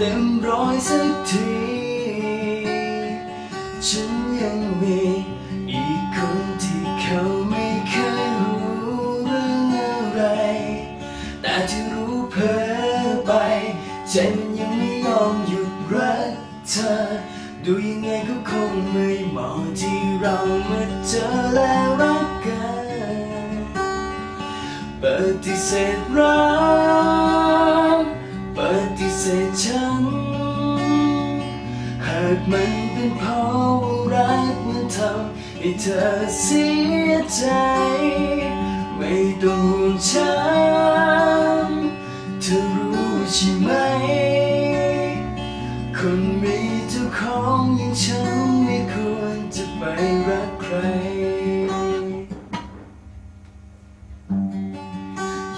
เต็มร้อยสักที ฉันยังมีอีกคนที่เขาไม่เคยรู้เรื่องอะไร แต่ที่รู้เพ้อไปใจมันยังไม่ยอมหยุดรักเธอ ดูยังไงก็คงไม่เหมาะที่เรามาเจอและรักกันปฏิเสธรักากมันเป็นเพราะรักมันทำให้เธอเสียใจ ไม่ต้องห่วงฉันเธอรู้ใช่ไหม คนมีเจ้าของอย่างฉันไม่ควรจะไปรักใคร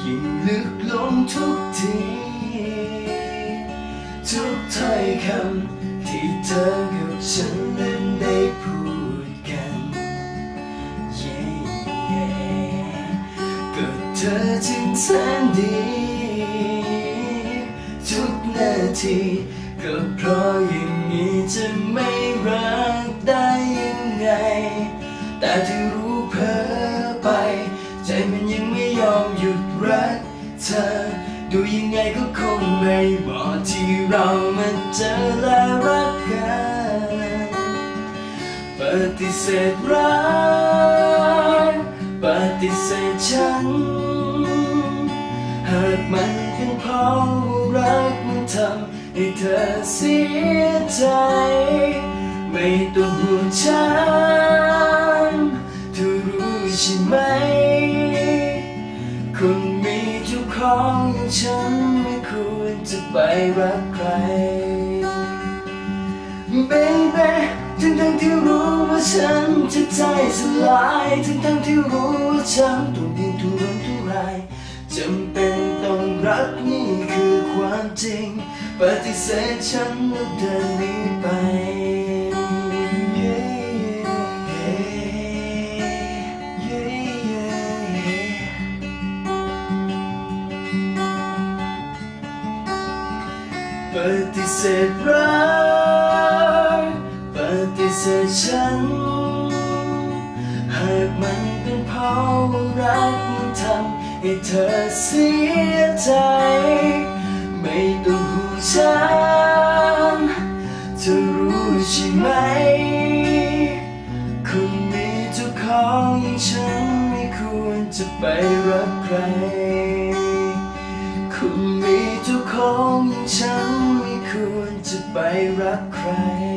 ยิ่งลึกลงทุกที ทุกถ้อยคำ ที่เธอกับฉันนั้นได้พูดกัน เย้เย้ก็เธอจึงแสนดี ทุกนาทีก็เพราะอย่างนี้จะไม่รักได้ยังไง แต่ที่รู้เพ้อไป ใจมันยังไม่ยอมหยุดรักเธอ ดูยังไงก็คงไม่เหมาะที่เรามาเจอและรักกันปฏิเสธรักปฏิเสธฉัน หากมันเป็นเพราะว่ารักมันทำให้เธอเสียใจ ไม่ต้องห่วงฉัน จะไปรักใคร Baby ทั้งทั้งที่รู้ว่าฉันจะใจสลายทั้งทั้งที่รู้ว่าฉันต้องดิ้นทุรนทุรายจำเป็นต้องรักนี่คือความจริง ปฏิเสธฉันแล้วเดินหนี ฏิเสธรักปฏิเสธฉัน หากมันเป็นเพราะรักมันทำให้เธอเสียใจ ไม่ต้องห่วงฉันเธอรู้ใช่ไหม คนมีเจ้าของอย่างฉันไม่ควรจะไปรักใคร คุณมีเจ้าของอย่างฉัน ไปรักใคร